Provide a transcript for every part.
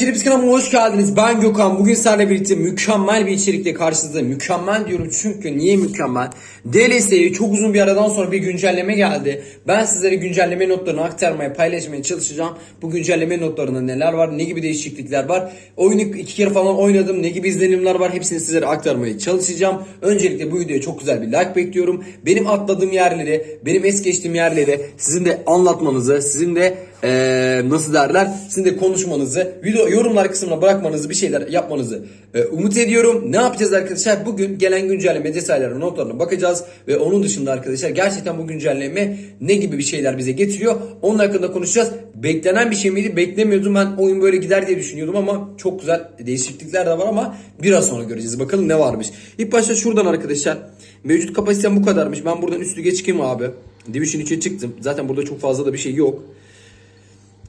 Hepiniz kanalıma hoş geldiniz. Ben Gökhan. Bugün sizlerle birlikte mükemmel bir içerikle karşınızdayım. Mükemmel diyorum çünkü niye mükemmel? DLS'ye çok uzun bir aradan sonra bir güncelleme geldi. Ben sizlere güncelleme notlarını aktarmaya, paylaşmaya çalışacağım. Bu güncelleme notlarında neler var, ne gibi değişiklikler var? Oyunu iki kere falan oynadım. Ne gibi izlenimler var? Hepsini sizlere aktarmaya çalışacağım. Öncelikle bu videoya çok güzel bir like bekliyorum. Benim atladığım yerleri, benim es geçtiğim yerleri sizin de anlatmanızı, sizin de eee, nasıl derler? Sizin de konuşmanızı, video yorumlar kısmına bırakmanızı, bir şeyler yapmanızı e, umut ediyorum. Ne yapacağız arkadaşlar? Bugün gelen güncelleme detaylarına, notlarına bakacağız ve onun dışında arkadaşlar gerçekten bu güncelleme ne gibi bir şeyler bize getiriyor? Onun hakkında konuşacağız. Beklenen bir şey miydi? Beklemiyordum. Ben oyun böyle gider diye düşünüyordum ama çok güzel değişiklikler de var ama biraz sonra göreceğiz. Bakalım ne varmış. İlk başta şuradan arkadaşlar. Mevcut kapasitem bu kadarmış. Ben buradan üst lige çıkayım abi. Division 3'e çıktım. Zaten burada çok fazla da bir şey yok.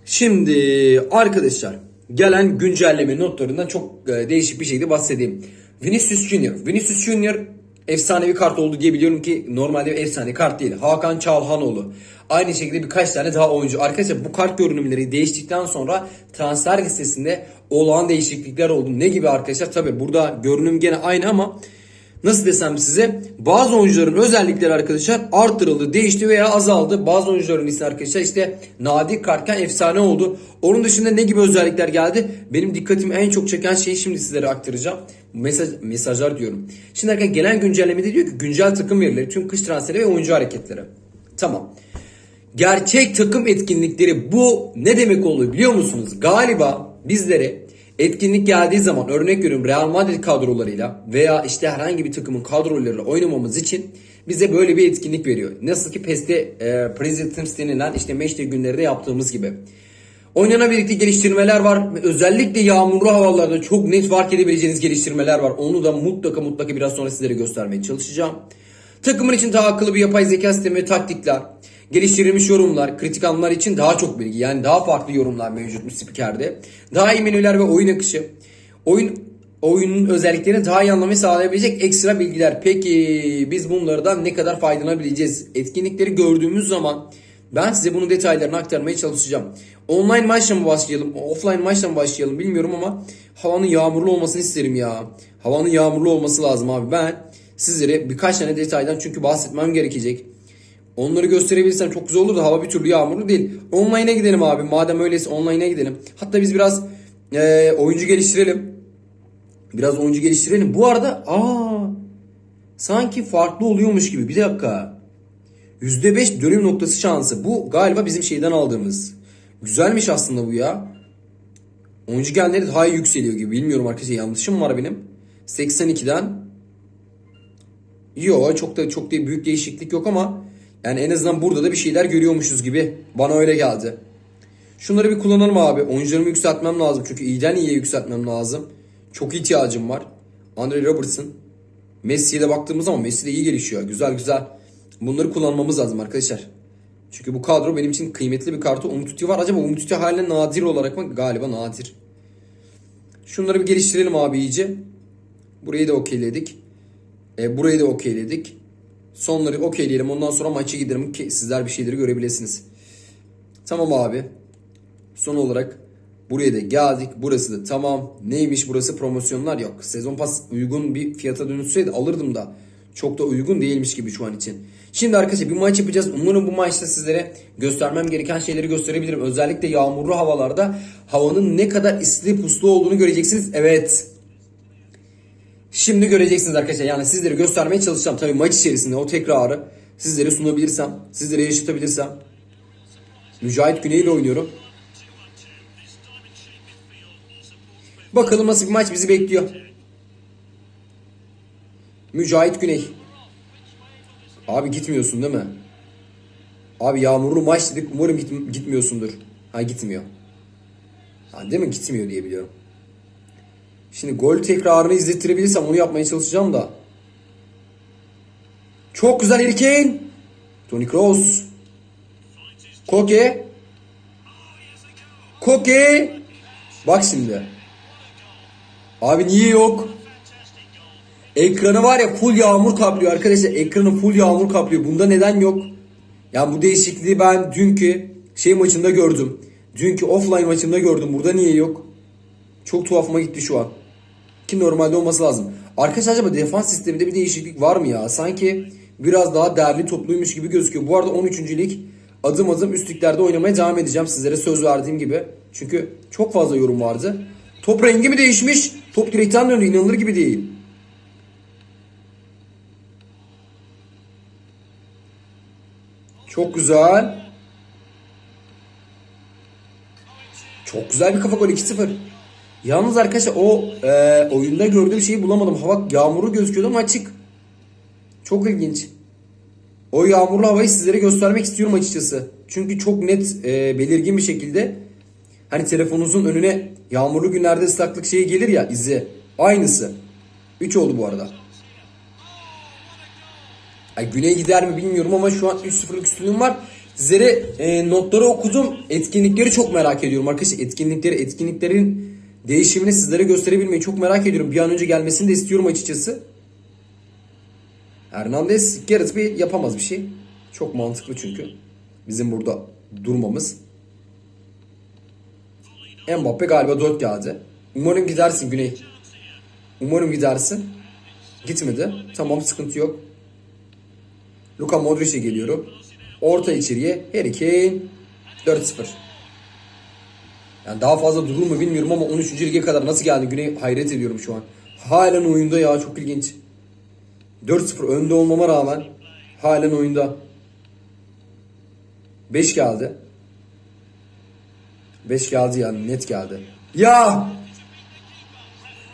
Şimdi arkadaşlar gelen güncelleme notlarından çok e, değişik bir şekilde bahsedeyim. Vinicius Junior. Vinicius Junior efsanevi kart oldu diye biliyorum ki normalde bir efsane kart değil. Hakan Çalhanoğlu. Aynı şekilde birkaç tane daha oyuncu. Arkadaşlar bu kart görünümleri değiştikten sonra transfer listesinde olağan değişiklikler oldu. Ne gibi arkadaşlar? Tabi burada görünüm gene aynı ama nasıl desem size bazı oyuncuların özellikleri arkadaşlar arttırıldı, değişti veya azaldı. Bazı oyuncuların ise arkadaşlar işte nadir kartken efsane oldu. Onun dışında ne gibi özellikler geldi? Benim dikkatimi en çok çeken şeyi şimdi sizlere aktaracağım. Mesaj, mesajlar diyorum. Şimdi arkadaşlar gelen güncellemede diyor ki güncel takım verileri, tüm kış transferi ve oyuncu hareketleri. Tamam. Gerçek takım etkinlikleri bu ne demek oluyor biliyor musunuz? Galiba bizlere etkinlik geldiği zaman örnek veriyorum Real Madrid kadrolarıyla veya işte herhangi bir takımın kadrolarıyla oynamamız için bize böyle bir etkinlik veriyor. Nasıl ki PES'te e, Present Teams denilen işte matchday günleri de yaptığımız gibi. Oynana birlikte geliştirmeler var. Özellikle yağmurlu havalarda çok net fark edebileceğiniz geliştirmeler var. Onu da mutlaka mutlaka biraz sonra sizlere göstermeye çalışacağım. Takımın için daha akıllı bir yapay zeka sistemi, taktikler, geliştirilmiş yorumlar, kritik anlar için daha çok bilgi yani daha farklı yorumlar mevcutmuş spikerde. Daha iyi menüler ve oyun akışı. Oyun oyunun özelliklerini daha iyi anlamayı sağlayabilecek ekstra bilgiler. Peki biz bunlardan ne kadar faydalanabileceğiz? Etkinlikleri gördüğümüz zaman ben size bunun detaylarını aktarmaya çalışacağım. Online maçla mı başlayalım, offline maçla mı başlayalım bilmiyorum ama havanın yağmurlu olmasını isterim ya. Havanın yağmurlu olması lazım abi. Ben sizlere birkaç tane detaydan çünkü bahsetmem gerekecek. Onları gösterebilirsem çok güzel olur da hava bir türlü yağmurlu değil. Online'a gidelim abi. Madem öyleyse online'a gidelim. Hatta biz biraz e, oyuncu geliştirelim. Biraz oyuncu geliştirelim. Bu arada aa sanki farklı oluyormuş gibi. Bir dakika. %5 dönüm noktası şansı. Bu galiba bizim şeyden aldığımız. Güzelmiş aslında bu ya. Oyuncu genleri daha yükseliyor gibi. Bilmiyorum arkadaşlar yanlışım var benim. 82'den Yok çok da çok da büyük değişiklik yok ama yani en azından burada da bir şeyler görüyormuşuz gibi. Bana öyle geldi. Şunları bir kullanalım abi. Oyuncularımı yükseltmem lazım. Çünkü iyiden iyiye yükseltmem lazım. Çok ihtiyacım var. Andre Robertson. Messi'ye de baktığımız zaman Messi de iyi gelişiyor. Güzel güzel. Bunları kullanmamız lazım arkadaşlar. Çünkü bu kadro benim için kıymetli bir kartı. Umutiti var. Acaba Umutiti haline nadir olarak mı? Galiba nadir. Şunları bir geliştirelim abi iyice. Burayı da okeyledik. E, burayı da okeyledik. Sonları okeyleyelim. Ondan sonra maça gidelim ki sizler bir şeyleri görebilirsiniz. Tamam abi. Son olarak buraya da geldik. Burası da tamam. Neymiş burası promosyonlar yok. Sezon pas uygun bir fiyata dönüşseydi alırdım da. Çok da uygun değilmiş gibi şu an için. Şimdi arkadaşlar bir maç yapacağız. Umarım bu maçta sizlere göstermem gereken şeyleri gösterebilirim. Özellikle yağmurlu havalarda havanın ne kadar isli puslu olduğunu göreceksiniz. Evet. Şimdi göreceksiniz arkadaşlar. Yani sizlere göstermeye çalışacağım. Tabii maç içerisinde o tekrarı sizlere sunabilirsem, sizlere yaşatabilirsem. Mücahit Güney ile oynuyorum. Bakalım nasıl bir maç bizi bekliyor. Mücahit Güney. Abi gitmiyorsun değil mi? Abi yağmurlu maç dedik. Umarım git- gitmiyorsundur. Ha gitmiyor. Ha, değil mi? Gitmiyor diye biliyorum. Şimdi gol tekrarını izlettirebilirsem onu yapmaya çalışacağım da. Çok güzel Harry. Toni Kroos. Koke. Koke. Bak şimdi. Abi niye yok? Ekranı var ya full yağmur kaplıyor arkadaşlar. Ekranı full yağmur kaplıyor. Bunda neden yok? Ya bu değişikliği ben dünkü şey maçında gördüm. Dünkü offline maçında gördüm. Burada niye yok? Çok tuhafıma gitti şu an. Ki normalde olması lazım. Arkadaşlar acaba defans sisteminde bir değişiklik var mı ya? Sanki biraz daha değerli topluymuş gibi gözüküyor. Bu arada 13. lig adım adım üst liglerde oynamaya devam edeceğim sizlere söz verdiğim gibi. Çünkü çok fazla yorum vardı. Top rengi mi değişmiş? Top direkten döndü inanılır gibi değil. Çok güzel. Çok güzel bir kafa gol 2-0. Yalnız arkadaşlar o e, oyunda gördüğüm şeyi bulamadım. Hava yağmurlu gözüküyordu ama açık. Çok ilginç. O yağmurlu havayı sizlere göstermek istiyorum açıkçası. Çünkü çok net e, belirgin bir şekilde hani telefonunuzun önüne yağmurlu günlerde ıslaklık şeyi gelir ya izi. Aynısı. 3 oldu bu arada. Ay güney gider mi bilmiyorum ama şu an 3-0'lık üstünlüğüm var. Sizlere e, notları okudum. Etkinlikleri çok merak ediyorum arkadaşlar. Etkinlikleri, etkinliklerin değişimini sizlere gösterebilmeyi çok merak ediyorum. Bir an önce gelmesini de istiyorum açıkçası. Hernandez Gareth Bale yapamaz bir şey. Çok mantıklı çünkü. Bizim burada durmamız. Mbappe galiba 4 geldi. Umarım gidersin Güney. Umarım gidersin. Gitmedi. Tamam sıkıntı yok. Luka Modric'e geliyorum. Orta içeriye Harry Kane 4-0. Yani daha fazla durur mu bilmiyorum ama 13. lige kadar nasıl geldi Güney hayret ediyorum şu an. Halen oyunda ya çok ilginç. 4-0 önde olmama rağmen halen oyunda. 5 geldi. 5 geldi yani net geldi. Ya!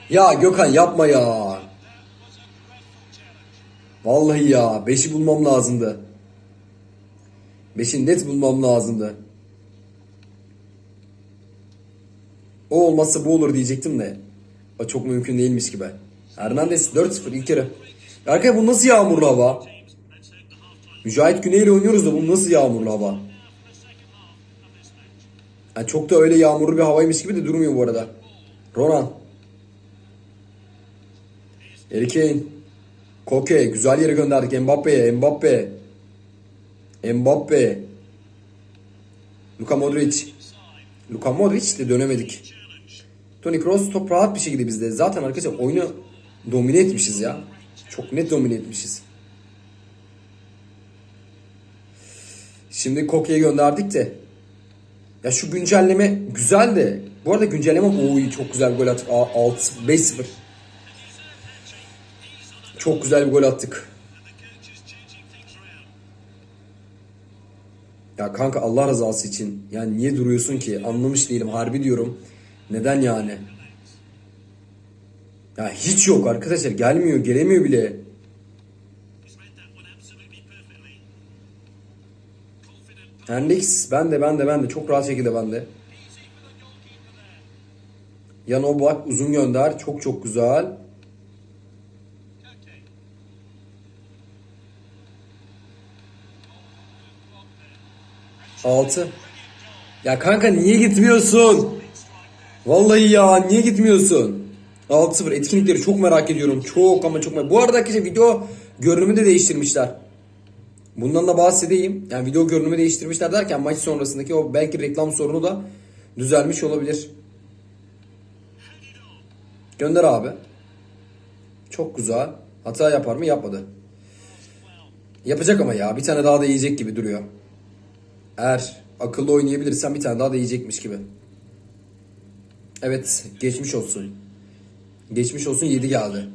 Ya Gökhan yapma ya. Vallahi ya 5'i bulmam lazımdı. 5'i net bulmam lazımdı. O olmazsa bu olur diyecektim de. O çok mümkün değilmiş gibi. Hernandez 4-0 ilk kere. Ya Arkadaşlar bu nasıl yağmurlu hava? Mücahit Güney ile oynuyoruz da bu nasıl yağmurlu hava? Yani çok da öyle yağmurlu bir havaymış gibi de durmuyor bu arada. Ronan. Harry. Koke güzel yere gönderdik Mbappe'ye. Mbappe. Mbappe. Luka Modric. Luka Modric de dönemedik. Toni Kroos top rahat bir şekilde bizde. Zaten arkadaşlar oyunu domine etmişiz ya. Çok net domine etmişiz. Şimdi Koke'yi gönderdik de. Ya şu güncelleme güzel de. Bu arada güncelleme oy çok güzel bir gol attık. 6 5-0. Çok güzel bir gol attık. Ya kanka Allah rızası için yani niye duruyorsun ki? Anlamış değilim harbi diyorum. Neden yani? Ya hiç yok arkadaşlar gelmiyor gelemiyor bile. Hendrix ben de ben de ben de çok rahat şekilde ben de. Yan Oblak uzun gönder çok çok güzel. Altı. Ya kanka niye gitmiyorsun? Vallahi ya niye gitmiyorsun? 6-0 etkinlikleri çok merak ediyorum. Çok ama çok merak Bu arada arkadaşlar video görünümü de değiştirmişler. Bundan da bahsedeyim. Yani video görünümü değiştirmişler derken maç sonrasındaki o belki reklam sorunu da düzelmiş olabilir. Gönder abi. Çok güzel. Hata yapar mı? Yapmadı. Yapacak ama ya. Bir tane daha da yiyecek gibi duruyor. Eğer akıllı oynayabilirsen bir tane daha da yiyecekmiş gibi. Evet. Geçmiş olsun. Geçmiş olsun 7 geldi.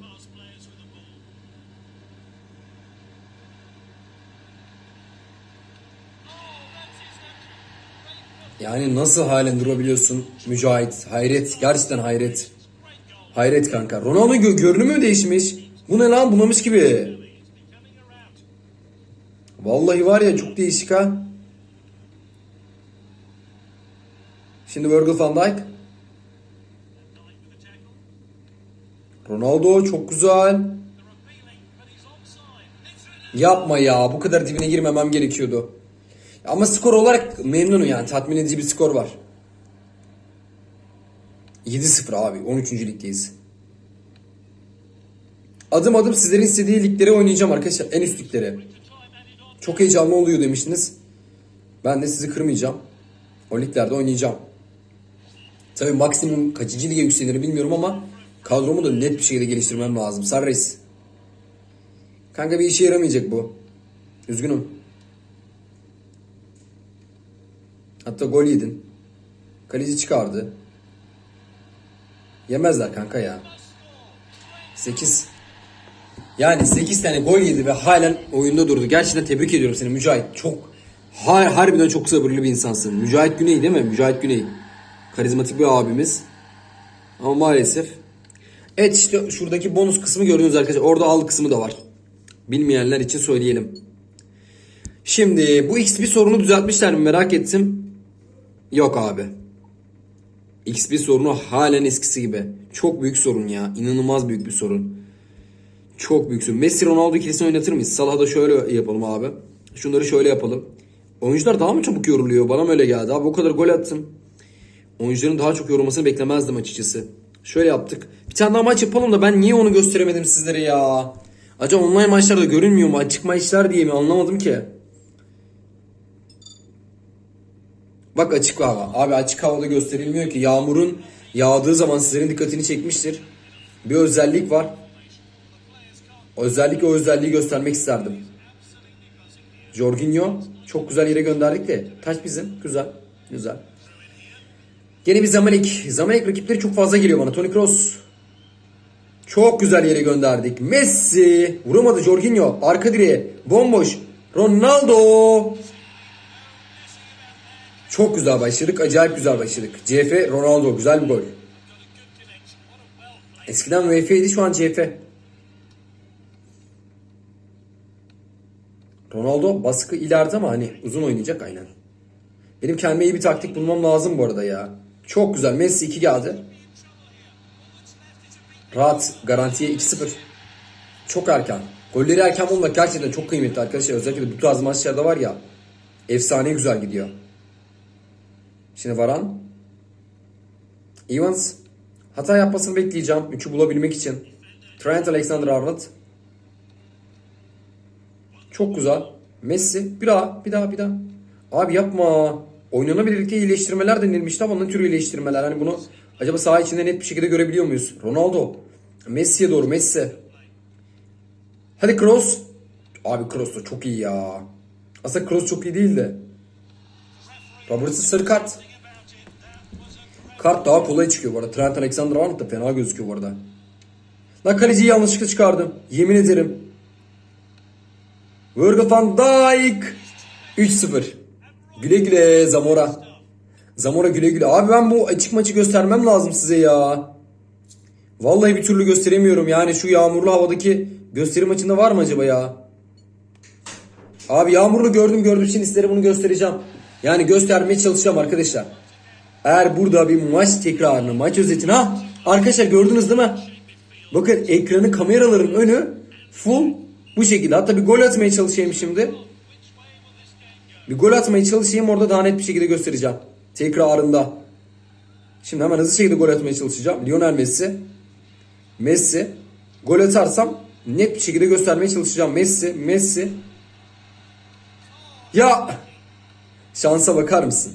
Yani nasıl halen durabiliyorsun Mücahit? Hayret. Gerçekten hayret. Hayret kanka. Ronaldo gö görünümü mü değişmiş? Bu ne lan bunamış gibi. Vallahi var ya çok değişik ha. Şimdi Virgil van Dijk. Ronaldo çok güzel. Yapma ya bu kadar dibine girmemem gerekiyordu. Ama skor olarak memnunum yani tatmin edici bir skor var. 7-0 abi 13. ligdeyiz. Adım adım sizlerin istediği liglere oynayacağım arkadaşlar en üst liglere. Çok heyecanlı oluyor demiştiniz. Ben de sizi kırmayacağım. O liglerde oynayacağım. Tabii maksimum kaçıncı lige yükselir bilmiyorum ama kadromu da net bir şekilde geliştirmem lazım. Sarreis. Kanka bir işe yaramayacak bu. Üzgünüm. Hatta gol yedin. Kaleci çıkardı. Yemezler kanka ya. 8. Yani 8 tane gol yedi ve halen oyunda durdu. Gerçekten tebrik ediyorum seni Mücahit. Çok har harbiden çok sabırlı bir insansın. Mücahit Güney değil mi? Mücahit Güney. Karizmatik bir abimiz. Ama maalesef. Evet işte şuradaki bonus kısmı gördünüz arkadaşlar. Orada al kısmı da var. Bilmeyenler için söyleyelim. Şimdi bu XP sorunu düzeltmişler mi merak ettim. Yok abi. XP sorunu halen eskisi gibi. Çok büyük sorun ya. İnanılmaz büyük bir sorun. Çok büyük sorun. Messi Ronaldo ikilisini oynatır mıyız? Salah'ı da şöyle yapalım abi. Şunları şöyle yapalım. Oyuncular daha mı çabuk yoruluyor? Bana mı öyle geldi? Abi o kadar gol attın. Oyuncuların daha çok yorulmasını beklemezdim açıkçası. Şöyle yaptık. Bir tane daha maç yapalım da ben niye onu gösteremedim sizlere ya? Acaba online maçlarda görünmüyor mu? Açık maçlar diye mi? Anlamadım ki. Bak açık hava. Abi açık havada gösterilmiyor ki. Yağmurun yağdığı zaman sizlerin dikkatini çekmiştir. Bir özellik var. Özellikle o özelliği göstermek isterdim. Jorginho çok güzel yere gönderdik de. Taç bizim. Güzel. Güzel. Gene bir Zamalek. Zamalek rakipleri çok fazla geliyor bana. Toni Kroos. Çok güzel yere gönderdik. Messi. Vuramadı Jorginho. Arka direğe. Bomboş. Ronaldo. Çok güzel başladık. Acayip güzel başladık. CF Ronaldo. Güzel bir gol. Eskiden VF'ydi şu an CF. Ronaldo baskı ileride ama hani uzun oynayacak aynen. Benim kendime iyi bir taktik bulmam lazım bu arada ya. Çok güzel. Messi 2 geldi. Rahat. Garantiye 2-0. Çok erken. Golleri erken bulmak gerçekten çok kıymetli arkadaşlar. Özellikle bu tarz maçlarda var ya. Efsane güzel gidiyor. Şimdi Varan. Evans. Hata yapmasını bekleyeceğim. 3'ü bulabilmek için. Trent Alexander-Arnold. Çok güzel. Messi. Bir daha. Bir daha. Bir daha. Abi yapma. Oynanabilirlikte iyileştirmeler denilmişti ama ne tür iyileştirmeler? Hani bunu acaba saha içinde net bir şekilde görebiliyor muyuz? Ronaldo. Messi'ye doğru. Messi. Hadi Kroos. Abi Kroos da çok iyi ya. Aslında Kroos çok iyi değil de. Robertson sarı kart. Kart daha kolay çıkıyor bu arada. Trent Alexander-Arnold da fena gözüküyor bu arada. Lan kaleciyi yanlışlıkla çıkardım. Yemin ederim. Virgil van Dijk. 3-0. Güle güle Zamora. Zamora güle güle. Abi ben bu açık maçı göstermem lazım size ya. Vallahi bir türlü gösteremiyorum. Yani şu yağmurlu havadaki gösteri maçında var mı acaba ya? Abi yağmurlu gördüm gördüm şimdi sizlere bunu göstereceğim. Yani göstermeye çalışacağım arkadaşlar. Eğer burada bir maç tekrarını, maç özetini ha arkadaşlar gördünüz değil mi? Bakın ekranı kameraların önü full bu şekilde. Hatta bir gol atmaya çalışayım şimdi. Bir gol atmaya çalışayım orada daha net bir şekilde göstereceğim. Tekrarında. Şimdi hemen hızlı şekilde gol atmaya çalışacağım. Lionel Messi. Messi. Gol atarsam net bir şekilde göstermeye çalışacağım. Messi. Messi. Ya. Şansa bakar mısın?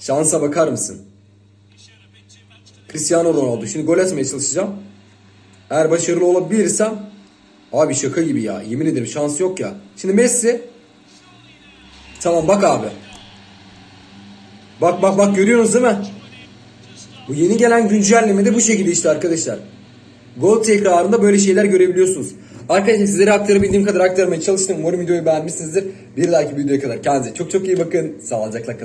Şansa bakar mısın? Cristiano Ronaldo. Şimdi gol atmaya çalışacağım. Eğer başarılı olabilirsem abi şaka gibi ya. Yemin ederim şans yok ya. Şimdi Messi Tamam bak abi. Bak bak bak görüyorsunuz değil mi? Bu yeni gelen güncellemede bu şekilde işte arkadaşlar. Gol tekrarında böyle şeyler görebiliyorsunuz. Arkadaşlar sizlere aktarabildiğim kadar aktarmaya çalıştım. Umarım videoyu beğenmişsinizdir. Bir dahaki videoya kadar kendinize çok çok iyi bakın. Sağlıcakla kalın.